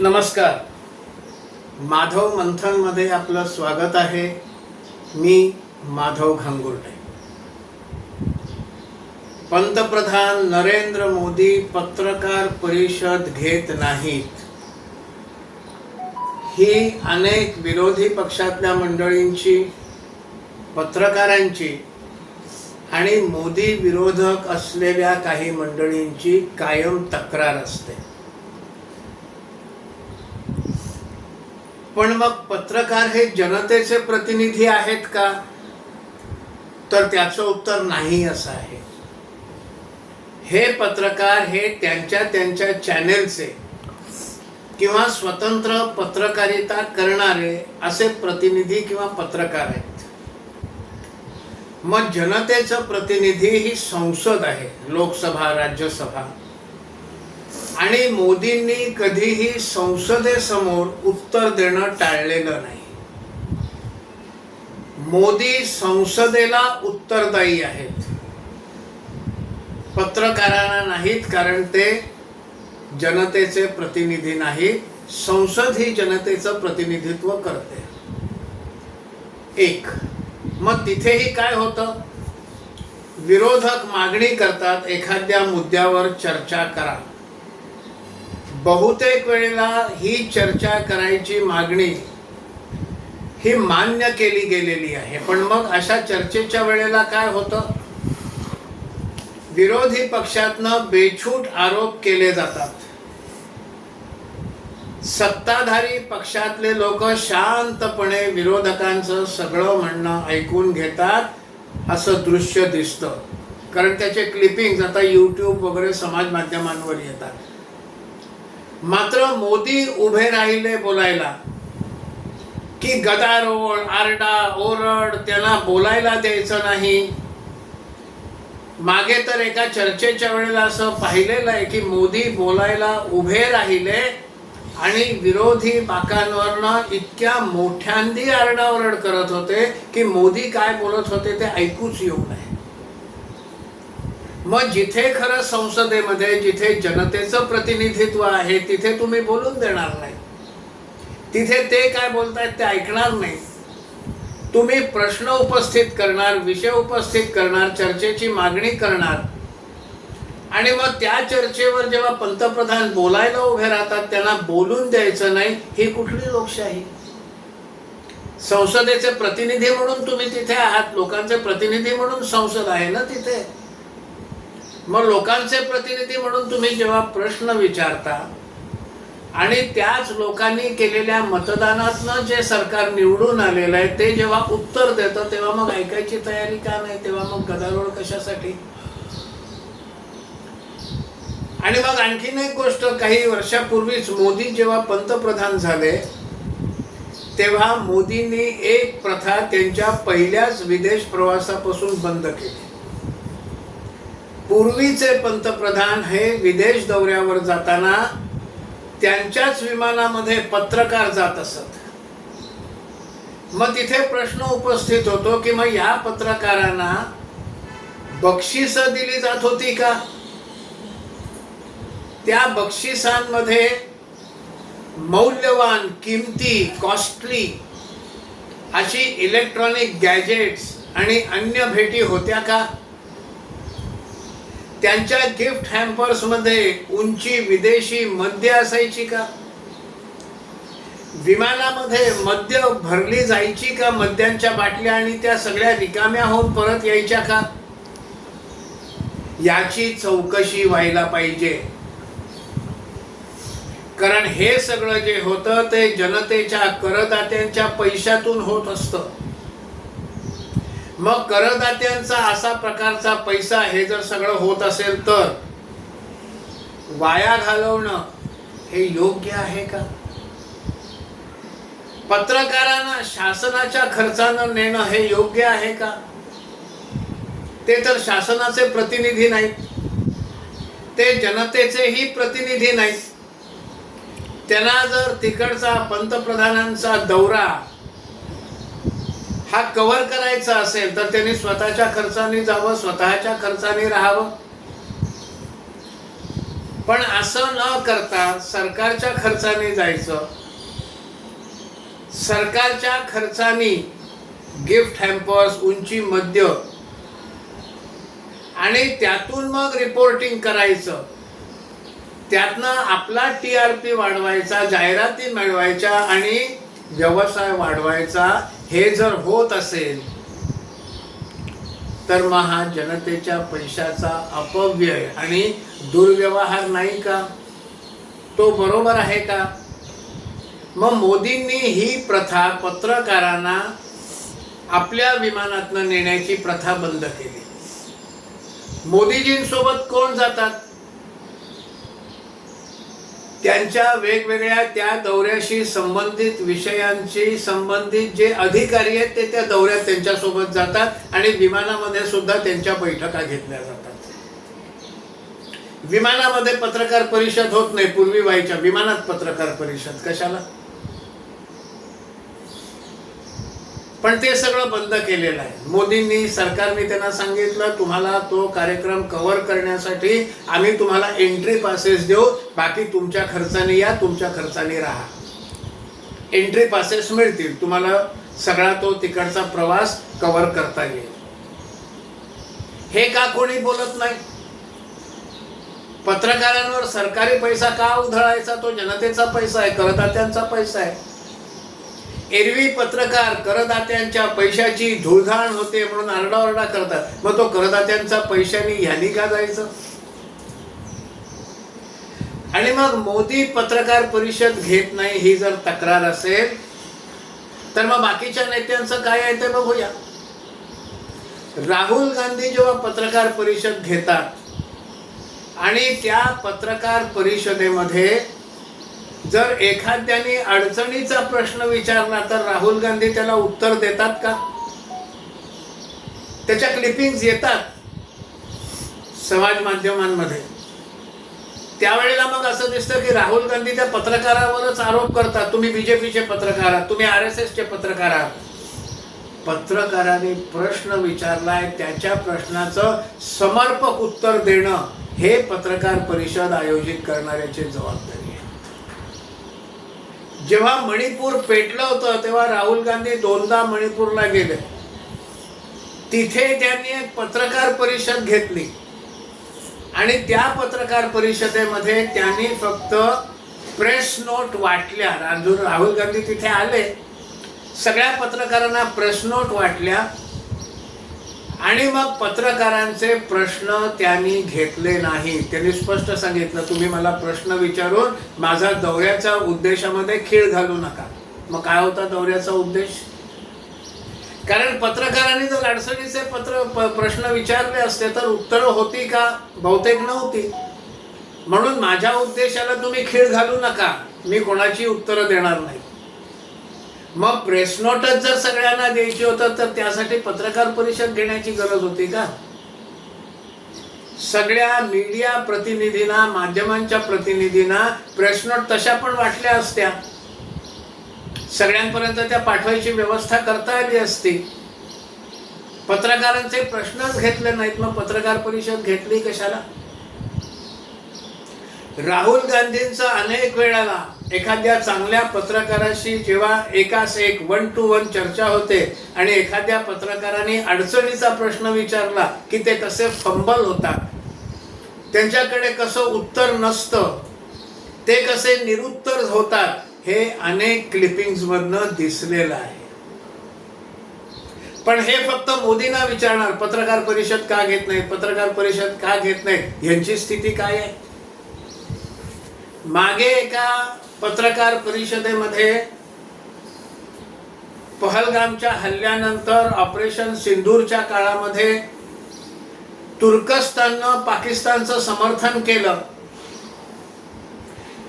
नमस्कार. माधव मंथनमध्ये आपलं स्वागत आहे. मी माधव घांगुर्डे. पंतप्रधान नरेंद्र मोदी पत्रकार परिषद घेत नाहीत. ही अनेक विरोधी पक्षातल्या मंडळींची पत्रकारांची आणि मोदी विरोधक असलेल्या काही मंडळींची कायम तक्रार असते. पण मग पत्रकार हे जनतेचे प्रतिनिधी आहेत का? तर त्याचं उत्तर नाही असं आहे. हे पत्रकार हे त्यांच्या त्यांच्या चॅनेलचे किंवा स्वतंत्र पत्रकारिता करणारे असे प्रतिनिधी किंवा पत्रकार आहेत. मग जनतेचं प्रतिनिधी ही संसद आहे लोकसभा राज्यसभा. आणि मोदींनी कधीही संसदेसमोर उत्तर देणं टाळलेलं नाही. मोदी संसदेला उत्तरदायी आहेत. पत्रकारांना नाहीत कारण ते जनतेचे प्रतिनिधी नाहीत. संसद ही जनतेचं प्रतिनिधित्व करते. एक. मग तिथेही काय होतं? विरोधक मागणी करतात एखाद्या मुद्द्यावर चर्चा करा. बहुतेक वेळेला ही चर्चा करायची मागणी ही मान्य केली गेलेली आहे. पण मग अशा चर्चेच्या वेळेला काय होतं? विरोधी पक्षातनं बेछूट आरोप केले जातात. सत्ताधारी पक्षातले लोक शांतपणे विरोधकांचं सगळं म्हणणं ऐकून घेतात असं दृश्य दिसतं. कारण त्याचे क्लिपिंग आता यूट्यूब वगैरे समाज माध्यमांवर येतात. मात्र मोदी उभे राहिले बोलायला. की गदारोळ आरडा ओरड त्यांना बोलायला द्यायचं नाही. मागे तर एका चर्चेच्या वेळेला असं पाहिलेलं आहे की मोदी बोलायला उभे राहिले आणि विरोधी बाकांवरनं इतक्या मोठ्यांदी आरडाओरड करत होते की मोदी काय बोलत होते ते ऐकूच येऊ नये. मग जिथे खरं संसदेमध्ये जिथे जनतेचं प्रतिनिधित्व आहे तिथे तुम्ही बोलून देणार नाही. तिथे ते काय बोलतायत ते ऐकणार नाही. तुम्ही प्रश्न उपस्थित करणार विषय उपस्थित करणार चर्चेची मागणी करणार. आणि मग त्या चर्चेवर जेव्हा पंतप्रधान बोलायला उभे राहतात त्यांना बोलून द्यायचं नाही ही कुठली लोकशाही? संसदेचे प्रतिनिधी म्हणून तुम्ही तिथे आहात लोकांचे प्रतिनिधी म्हणून संसद आहे ना तिथे? मग लोकांचे प्रतिनिधी म्हणून तुम्ही जेव्हा प्रश्न विचारता आणि त्याच लोकांनी केलेल्या मतदानातनं जे सरकार निवडून आलेलं आहे ते जेव्हा उत्तर देतं तेव्हा मग ऐकायची तयारी का नाही? तेव्हा मग गदारोळ कशासाठी? आणि मग आणखीन एक गोष्ट काही वर्षापूर्वीच मोदी जेव्हा पंतप्रधान झाले तेव्हा मोदींनी एक प्रथा त्यांच्या पहिल्याच विदेश प्रवासापासून बंद केली. पूर्वीचे पंतप्रधान हे विदेश दौऱ्यावर जाताना त्यांच्याच विमानामध्ये पत्रकार जात असत. मग तिथे प्रश्न उपस्थित होतो की मग या पत्रकारांना बक्षिस दिली जात होती का? त्या बक्षिसांमध्ये मौल्यवान किमती कॉस्टली अशी इलेक्ट्रॉनिक गॅजेट्स आणि अन्य भेटी होत्या का? त्यांच्या गिफ्ट हॅम्पर्समध्ये उंची विदेशी मद्य असायची का? विमानामध्ये मद्य भरली जायची का मद्यांच्या बाटल्या आणि त्या सगळ्या रिकाम्या होऊन परत यायच्या का? याची चौकशी व्हायला पाहिजे. कारण हे सगळं जे होतं ते जनतेच्या करदात्यांच्या पैशातून होत असतं. मग करदात्यांचा असा प्रकारचा पैसा हे जर सगळं होत असेल तर वाया घालवणं हे योग्य आहे का? पत्रकारांना शासनाच्या खर्चानं नेणं हे योग्य आहे का? ते तर शासनाचे प्रतिनिधी नाहीत. ते जनतेचेही प्रतिनिधी नाहीत. त्यांना जर तिकडचा पंतप्रधानांचा दौरा हा कव्हर करायचा असेल तर त्यांनी स्वतःच्या खर्चाने जावं स्वतःच्या खर्चाने राहावं. पण असं न करता सरकारच्या खर्चाने जायचं. सरकारच्या खर्चाने गिफ्ट हॅम्पर्स उंची मध्य आणि त्यातून मग रिपोर्टिंग करायचं. त्यातनं आपला टी आर पी वाढवायचा जाहिराती मिळवायच्या आणि व्यवसाय वाढवायचा. हे जर होत असेल तर मग हा जनतेच्या पैशाचा अपव्यय आणि दुर्व्यवहार नाही का? तो बरोबर आहे का? मग मोदींनी ही प्रथा पत्रकारांना आपल्या विमानातनं नेण्याची प्रथा बंद केली. मोदीजींसोबत कोण जातात? त्यांच्या वेगवेगळ्या त्या दौऱ्याशी संबंधित विषयांशी संबंधित जे अधिकारी आहेत ते त्या दौऱ्यात त्यांच्यासोबत जातात आणि विमानामध्ये सुद्धा त्यांच्या बैठका घेतल्या जातात. विमानामध्ये पत्रकार परिषद होत नाही पूर्वी व्हायच्या विमानात पत्रकार परिषद. कशाला? पण ते सगळं बंद केलेलं आहे. मोदींनी सरकारने त्यांना सांगितलं तुम्हाला तो कार्यक्रम कव्हर करण्यासाठी आम्ही तुम्हाला एंट्री पासेस देऊ. बाकी तुमच्या खर्चाने या तुमच्या खर्चाने राहा. एंट्री पासेस मिळतील. तुम्हाला सगळा तो तिकडचा प्रवास कव्हर करता येईल. हे का कोणी बोलत नाही? पत्रकारांवर सरकारी पैसा का उधळायचा? तो जनतेचा पैसा आहे करदात्यांचा पैसा आहे. एरवी पत्रकार करदात्यांच्या पैशाची धुळधाण होते म्हणून आरडाओरडा करतात. मग तो करदात्यांचा पैशाने ह्यानी का जायचं? आणि मग मोदी पत्रकार परिषद घेत नाही ही जर तक्रार असेल तर मग बाकीच्या नेत्यांचं काय आहे ते बघूया. राहुल गांधी जेव्हा पत्रकार परिषद घेतात आणि त्या पत्रकार परिषदेमध्ये जर एखाद्याने अडचणीचा प्रश्न विचारला तर राहुल गांधी त्याला उत्तर देतात का? त्याच्या क्लिपिंग्स येतात समाज माध्यमांमध्ये. त्यावेळेला मग असं दिसतं की राहुल गांधी त्या पत्रकारावरच आरोप करतात. तुम्ही बीजेपीचे पत्रकार आहात तुम्ही आर एस एसचे पत्रकार आहात. पत्रकाराने प्रश्न विचारलाय त्याच्या प्रश्नाचं समर्पक उत्तर देणं हे पत्रकार परिषद आयोजित करणाऱ्याची जबाबदारी. जेव्हा मणिपूर पेटलं होतं तेव्हा राहुल गांधी दोनदा मणिपूरला गेले. तिथे त्यांनी एक पत्रकार परिषद घेतली. आणि त्या पत्रकार परिषदेमध्ये त्यांनी फक्त प्रेस नोट वाटल्या. राजू राहुल गांधी तिथे आले. सगळ्या पत्रकारांना प्रेस नोट वाटल्या. आणि मग पत्रकारांचे प्रश्न त्यांनी घेतले नाही. त्यांनी स्पष्ट सांगितलं तुम्ही मला प्रश्न विचारून माझा दौऱ्याच्या उद्देशामध्ये खीळ घालू नका. मग काय होता दौऱ्याचा उद्देश? कारण पत्रकारांनी जर अडचणीचे पत्र प- प्रश्न विचारले असते तर उत्तरं होती का? बहुतेक नव्हती. म्हणून माझ्या उद्देशाला तुम्ही खीळ घालू नका. मी कोणाची उत्तरं देणार नाही. मग प्रेस नोटच जर सगळ्यांना द्यायची होतं तर त्यासाठी पत्रकार परिषद घेण्याची गरज होती का? सगळ्या मीडिया प्रतिनिधींना माध्यमांच्या प्रतिनिधींना प्रेस नोट तशा पण वाटल्या असत्या. सगळ्यांपर्यंत त्या पाठवायची व्यवस्था करता आली असती. पत्रकारांचे प्रश्नच घेतले नाहीत. मग पत्रकार परिषद घेतली कशाला? राहुल गांधींचा अनेक वेळाला एखाद्या चांगल्या पत्रकाराशी जेव्हा एकास एक वन टू वन चर्चा होते आणि एखाद्या पत्रकाराने अडचणीचा प्रश्न विचारला की ते कसे फंबल होतात. त्यांच्याकडे कसं उत्तर नसतं. ते कसे निरुत्तर होतात हे अनेक क्लिपिंग्समधनं दिसलेलं आहे. पण हे फक्त मोदींना विचारणार पत्रकार परिषद का घेत नाही पत्रकार परिषद का घेत नाही यांची स्थिती काय आहे? मागे एका पत्रकार परिषदेमध्ये पहलगामच्या हल्ल्यानंतर ऑपरेशन सिंदूरच्या काळामध्ये तुर्कस्ताननं पाकिस्तानचं समर्थन केलं.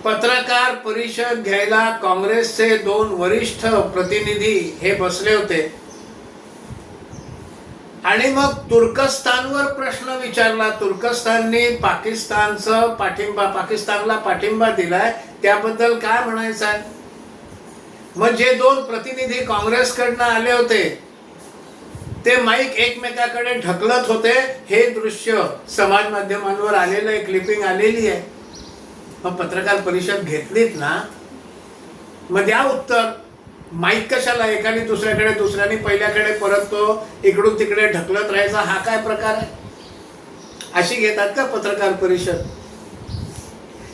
पत्रकार परिषद घ्यायला काँग्रेसचे दोन वरिष्ठ प्रतिनिधी हे बसले होते. आणि मग तुर्कस्तानवर प्रश्न विचारला. तुर्कस्तानने पाकिस्तानचं पाठिंबा पाकिस्तानला पाठिंबा दिलाय. त्याबद्दल काय म्हणायचं आहे मग जे दोन प्रतिनिधी काँग्रेसकडनं आले होते ते माईक एकमेकाकडे ढकलत होते. हे दृश्य समाज माध्यमांवर आलेलं आहे क्लिपिंग आलेली आहे. मग पत्रकार परिषद घेतलीत ना? मग द्या उत्तर. माईक कशाला एकाने दुसऱ्याकडे दुसऱ्याने पहिल्याकडे परत तो इकडून तिकडे ढकलत राहायचा हा काय प्रकार आहे? अशी घेतात का पत्रकार परिषद?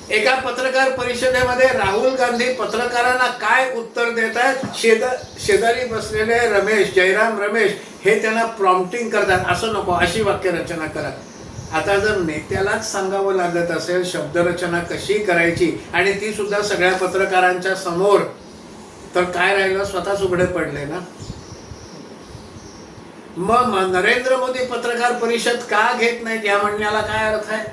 एका पत्रकार परिषदेमध्ये राहुल गांधी पत्रकारांना काय उत्तर देत आहेत? शेद शेजारी बसलेले रमेश जयराम रमेश हे त्यांना प्रॉम्प्टिंग करतात. असं नको अशी वाक्यरचना करा. आता जर नेत्यालाच सांगावं लागत असेल शब्दरचना कशी करायची? आणि ती सुद्धा सगळ्या पत्रकारांच्या समोर तर काय राहिलं? स्वतःच उघडे पडले ना? मग नरेंद्र मोदी पत्रकार परिषद का घेत नाहीत? या म्हणण्याला काय अर्थ आहे?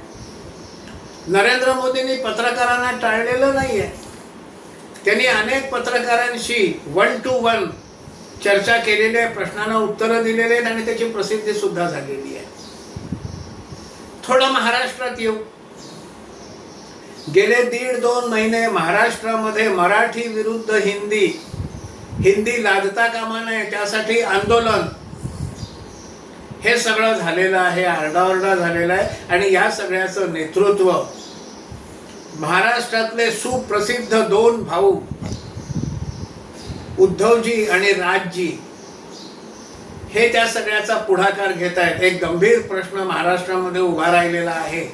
नरेंद्र मोदींनी पत्रकारांना टाळलेलं नाहीये. त्यांनी अनेक पत्रकारांशी वन टू वन चर्चा केलेली आहे प्रश्नांना उत्तरं दिलेली आहेत आणि त्याची प्रसिद्धी सुद्धा झालेली आहे. थोडं महाराष्ट्रात येऊ. गेले दीड दोन महिने महाराष्ट्रामध्ये मराठी विरुद्ध हिंदी हिंदी लादता कामा नये त्यासाठी आंदोलन. हे सगळं झालेलं आहे आरडाओरडा झालेला आहे आणि या सगळ्याचं नेतृत्व. महाराष्ट्रातले सुप्रसिद्ध दोन भाऊ उद्धवजी आणि राजजी हे त्या सगळ्याचा पुढाकार घेत आहेत एक गंभीर प्रश्न महाराष्ट्रामध्ये उभा राहिलेला आहे.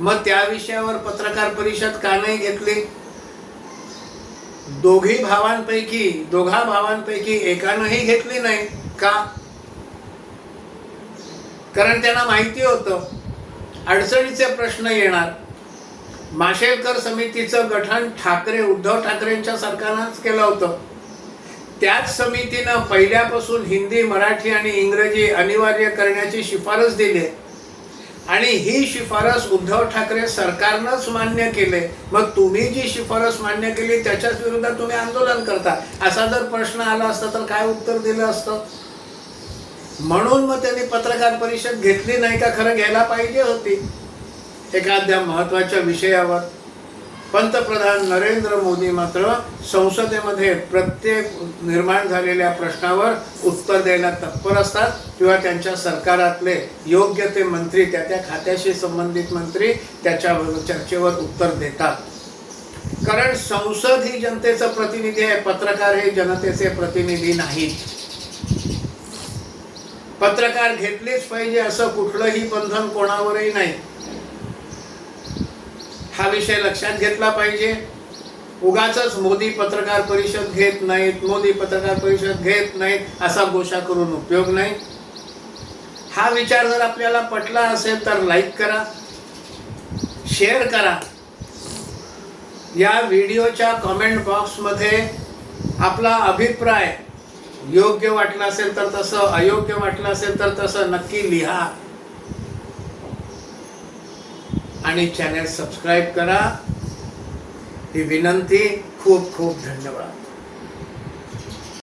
मग त्या विषयावर पत्रकार परिषद का नाही घेतली? दोघी भावांपैकी दोघा भावांपैकी एकानंही घेतली नाही. का? कारण त्यांना माहिती होतं. अडचणीचे प्रश्न येणार. माशेलकर समितीचं गठन ठाकरे उद्धव ठाकरेंच्या सरकारनंच केलं होतं. त्याच समितीनं पहिल्यापासून हिंदी मराठी आणि इंग्रजी अनिवार्य करण्याची शिफारस दिली आणि ही शिफारस उद्धव ठाकरे सरकारनंच मान्य केले. मग तुम्ही जी शिफारस मान्य केली त्याच्याच विरोधात तुम्ही आंदोलन करता. असा जर प्रश्न आला असता तर काय उत्तर दिलं असतं? म्हणून मग त्यांनी पत्रकार परिषद घेतली नाही का? खरं घ्यायला पाहिजे होती. एखाद्या महत्त्वाच्या विषयावर. पंतप्रधान नरेंद्र मोदी मात्र संसदेमध्ये प्रत्येक निर्माण झालेल्या प्रश्नावर उत्तर द्यायला तत्पर असतात किंवा त्यांच्या सरकारातले योग्य ते मंत्री त्या त्या खात्याशी संबंधित मंत्री त्याच्या चर्चेवर उत्तर देतात. कारण संसद ही जनतेचं प्रतिनिधी आहे पत्रकार हे जनतेचे प्रतिनिधी नाहीत. पत्रकार घेतलेच पाहिजे असं कुठलंही बंधन कोणावरही नाही. हा विषय लक्षात घेतला पाहिजे. उगाच मोदी पत्रकार परिषद घेत नाहीत मोदी पत्रकार परिषद घेत नाहीत असा गोषा करून उपयोग नाही. हा विचार जर आपल्याला पटला असेल तर लाईक करा शेअर करा. या व्हिडिओच्या कमेंट बॉक्समध्ये आपला अभिप्राय योग्य वाटला असेल तर तसं अयोग्य वाटलं असेल तर तसं नक्की लिहा. आणि चॅनेल सबस्क्राईब करा. ही विनंती खूप खूप धन्यवाद.